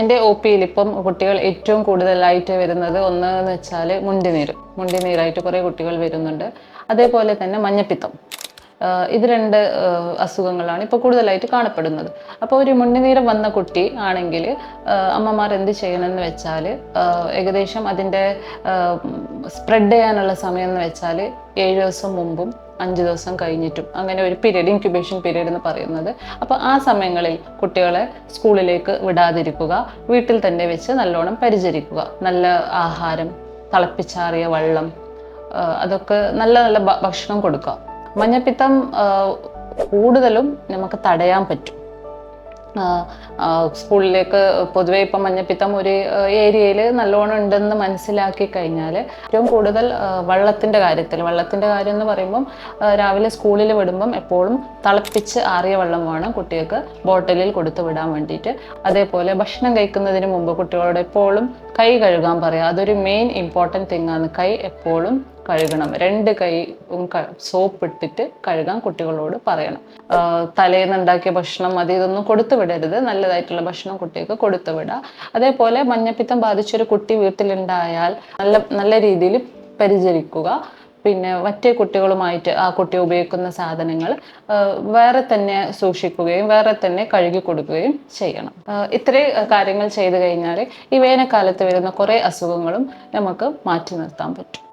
എന്റെ ഒ പിയിൽ ഇപ്പം കുട്ടികൾ ഏറ്റവും കൂടുതലായിട്ട് വരുന്നത് ഒന്ന് എന്ന് വെച്ചാൽ മുണ്ടിനീര്. മുണ്ടിനീരായിട്ട് കുറേ കുട്ടികൾ വരുന്നുണ്ട്. അതേപോലെ തന്നെ മഞ്ഞപ്പിത്തം. ഇത് രണ്ട് അസുഖങ്ങളാണ് ഇപ്പോൾ കൂടുതലായിട്ട് കാണപ്പെടുന്നത്. അപ്പോൾ ഒരു മുണ്ടിനീരം വന്ന കുട്ടി ആണെങ്കിൽ അമ്മമാർ എന്ത് ചെയ്യണമെന്ന് വെച്ചാൽ ഏകദേശം അതിന്റെ സ്പ്രെഡ് ചെയ്യാനുള്ള സമയം എന്ന് വെച്ചാൽ ഏഴ് ദിവസം മുമ്പും അഞ്ച് ദിവസം കഴിഞ്ഞിട്ടും അങ്ങനെ ഒരു പീരീഡ് ഇൻക്യുബേഷൻ പീരീഡ് എന്ന് പറയുന്നത്. അപ്പോൾ ആ സമയങ്ങളിൽ കുട്ടികളെ സ്കൂളിലേക്ക് വിടാതിരിക്കുക വീട്ടിൽ തന്നെ വെച്ച് നല്ലോണം പരിചരിക്കുക. നല്ല ആഹാരം തിളപ്പിച്ചാറിയ വെള്ളം അതൊക്കെ നല്ല നല്ല ഭക്ഷണം കൊടുക്കുക. മഞ്ഞപ്പിത്തം കൂടുതലും നമുക്ക് തടയാൻ പറ്റും. സ്കൂളിലേക്ക് പൊതുവേ ഇപ്പം മഞ്ഞപ്പിത്തം ഒരു ഏരിയയിൽ നല്ലോണം ഉണ്ടെന്ന് മനസ്സിലാക്കി കഴിഞ്ഞാൽ ഏറ്റവും കൂടുതൽ വെള്ളത്തിന്റെ കാര്യത്തിൽ വെള്ളത്തിന്റെ കാര്യം എന്ന് പറയുമ്പം രാവിലെ സ്കൂളിൽ വിടുമ്പം എപ്പോഴും തിളപ്പിച്ച് ആറിയ വെള്ളം വേണം കുട്ടികൾക്ക് ബോട്ടിലിൽ കൊടുത്തു വിടാൻ വേണ്ടിയിട്ട്. അതേപോലെ ഭക്ഷണം കഴിക്കുന്നതിന് മുമ്പ് കുട്ടികളോട് എപ്പോഴും കൈ കഴുകാൻ പറയുക അതൊരു മെയിൻ ഇമ്പോർട്ടന്റ് തിങ്ങാണ് കൈ എപ്പോഴും കഴുകണം. രണ്ട് കൈയും സോപ്പ് ഇട്ടിട്ട് കഴുകാൻ കുട്ടികളോട് പറയണം. തലേന്ന് ഉണ്ടാക്കിയ ഭക്ഷണം അത് ഇതൊന്നും കൊടുത്തു വിടരുത്. നല്ലതായിട്ടുള്ള ഭക്ഷണം കുട്ടികൾക്ക് കൊടുത്തു വിടുക അതേപോലെ മഞ്ഞപ്പിത്തം ബാധിച്ചൊരു കുട്ടി വീട്ടിലുണ്ടായാൽ നല്ല നല്ല രീതിയിൽ പരിചരിക്കുക. പിന്നെ മറ്റേ കുട്ടികളുമായിട്ട് ആ കുട്ടി ഉപയോഗിക്കുന്ന സാധനങ്ങൾ വേറെ തന്നെ സൂക്ഷിക്കുകയും വേറെ തന്നെ കഴുകി കൊടുക്കുകയും ചെയ്യണം. ഇത്രയും കാര്യങ്ങൾ ചെയ്തു കഴിഞ്ഞാൽ ഈ വേനൽക്കാലത്ത് വരുന്ന കുറേ അസുഖങ്ങളും നമുക്ക് മാറ്റി നിർത്താൻ പറ്റും.